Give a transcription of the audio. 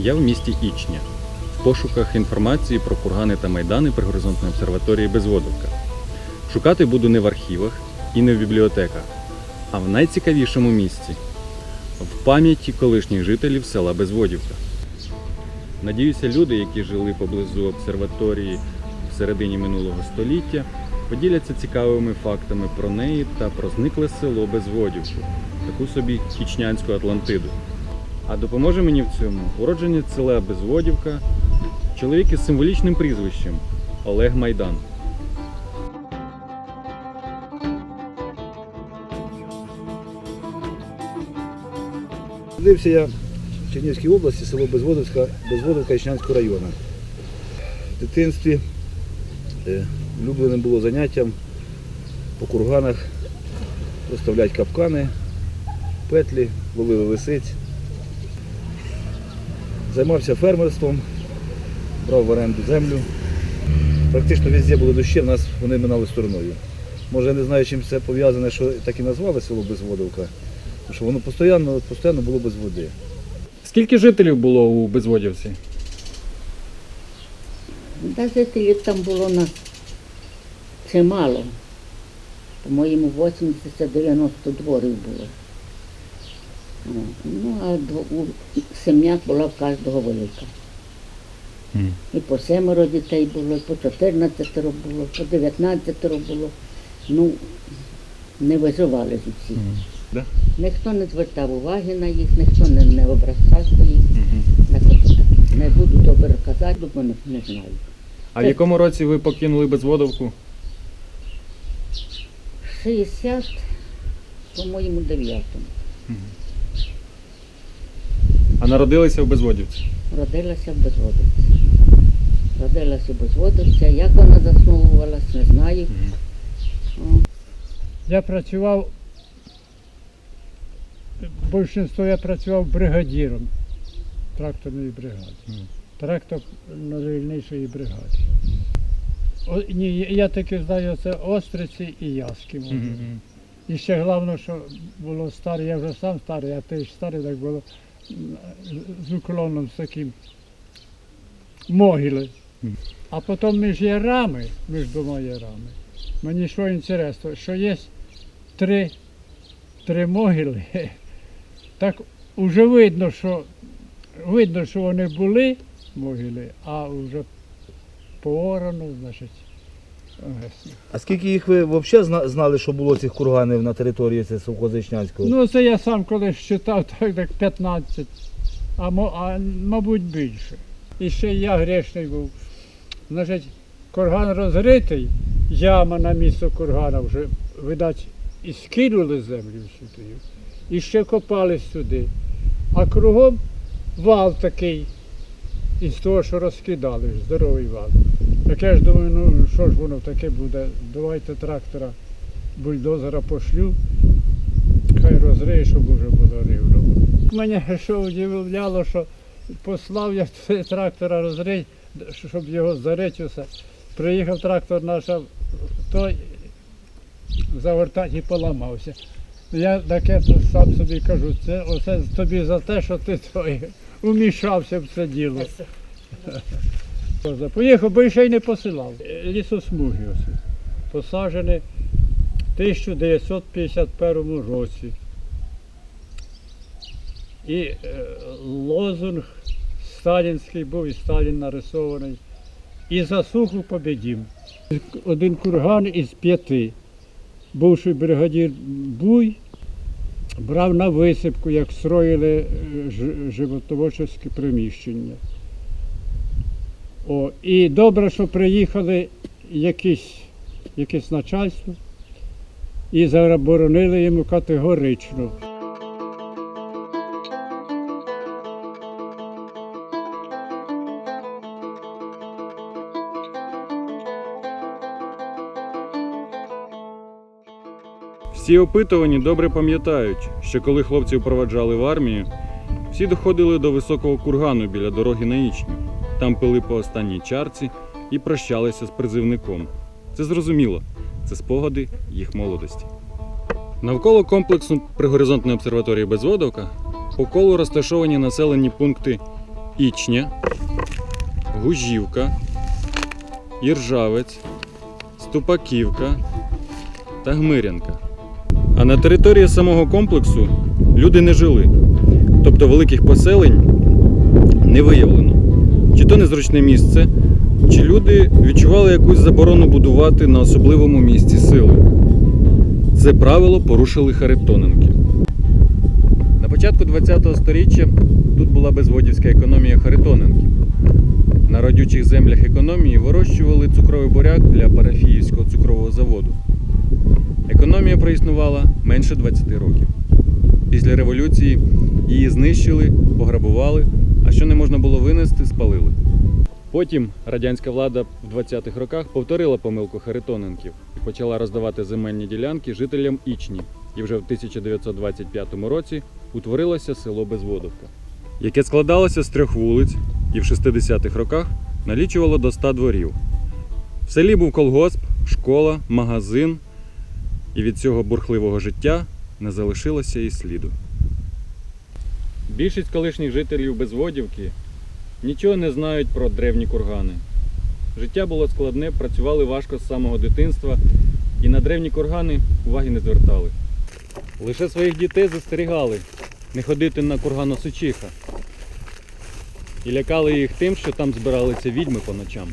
я в місті Ічня в пошуках інформації про кургани та майдани пригоризонтної обсерваторії Безводовка. Шукати буду не в архівах і не в бібліотеках, а в найцікавішому місці в пам'яті колишніх жителів села Безводівка. Надіюся, люди, які жили поблизу обсерваторії в середині минулого століття, поділяться цікавими фактами про неї та про зникле село Безводівку, таку собі Ічнянську Атлантиду. А допоможе мені в цьому уродженець села Безводівка, чоловік із символічним прізвищем Олег Майдан. Родився я в Чернігівській області, село Безводовська, Безводовка Ічнянського району. В дитинстві е, улюбленим було заняттям по курганах розставляти капкани, петлі, ловили лисиць. Займався фермерством, брав в оренду землю. Практично везде були дощі, в нас вони минали стороною. Може, я не знаю, чим це пов'язане, що так і назвали село Безводовка, тому що воно постійно, постійно було без води. Скільки жителів було у Безводівці? Да, жителів там було нас чимало. По-моєму, 80-90 дворів було. Ну, а сім'ях була в кожного велика. Мгм. І по семеро дітей було, і по 14 було, по 19 було. Ну, не виживали ж усі. Да? Ніхто не звертав уваги на їх, ніхто не, не обращався їх. Так от, Не буду добре казати, бо не, не знаю. А в якому році ви покинули Безводовку? 60, по-моєму, 9-му. А народилися в Безводівці? Родилася в Безводовці. Родилася в Безводовці, а як вона засновувалась, не знаю. Я працював, більшинство я працював бригадіром тракторної бригади. Трактор найвільнішої бригади. О, ні, я таки знаю, це Остриці і Яски. може. І ще головне, що було старе, я вже сам старий, а ти ж старий, так було з уклоном з таким могили. А потім між ярами, між двома ярами, мені що інтересно, що є три, три могили. Так вже видно, що видно, що вони були могили, а вже поорано, значить. А скільки їх ви взагалі знали, що було цих курганів на території Совхозичнянського? Ну, це я сам колись читав, так, так 15, а, мабуть більше. І ще я грешний був. Значить, курган розритий, яма на місце кургана вже, видать, і скинули землю сюди. І ще копали сюди. А кругом вал такий, із того, що розкидали, здоровий вал. Так я ж думаю, ну що ж воно таке буде, давайте трактора, бульдозера пошлю, хай розриє, щоб уже було рівно. Мене що удивляло, що послав я трактора розрий, щоб його зарити все. Приїхав трактор наш, той завертати і поламався. Я таке сам собі кажу, це оце тобі за те, що ти той умішався в це діло. Поїхав, бо ще й не посилав. Лісосмуги ось посаджені в 1951 році. І е, лозунг сталінський був, і Сталін нарисований. І засуху побідім. Один курган із п'яти. Бувший бригадір Буй брав на висипку, як строїли е, ж- животноводче приміщення. О, і добре, що приїхали якісь, якесь начальство і заборонили йому категорично. Всі опитувані добре пам'ятають, що коли хлопців проваджали в армію, всі доходили до високого кургану біля дороги на Ічню. Там пили по останній чарці і прощалися з призивником. Це зрозуміло, це спогади їх молодості. Навколо комплексу пригоризонтної обсерваторії Безводовка по колу розташовані населені пункти Ічня, Гужівка, Іржавець, Ступаківка та Гмирянка. А на території самого комплексу люди не жили, тобто великих поселень не виявлено. Чи то незручне місце, чи люди відчували якусь заборону будувати на особливому місці сили. Це правило порушили Харитоненки. На початку ХХ століття тут була безводівська економія Харитоненків. На родючих землях економії вирощували цукровий буряк для парафіївського цукрового заводу. Економія проіснувала менше 20 років. Після революції її знищили, пограбували, а що не можна було винести, спалили. Потім радянська влада в 20-х роках повторила помилку Харитоненків і почала роздавати земельні ділянки жителям Ічні. І вже в 1925 році утворилося село Безводовка, яке складалося з трьох вулиць і в 60-х роках налічувало до 100 дворів. В селі був колгосп, школа, магазин, і від цього бурхливого життя не залишилося і сліду. Більшість колишніх жителів Безводівки нічого не знають про древні кургани. Життя було складне, працювали важко з самого дитинства і на древні кургани уваги не звертали. Лише своїх дітей застерігали не ходити на курган Осичиха і лякали їх тим, що там збиралися відьми по ночам.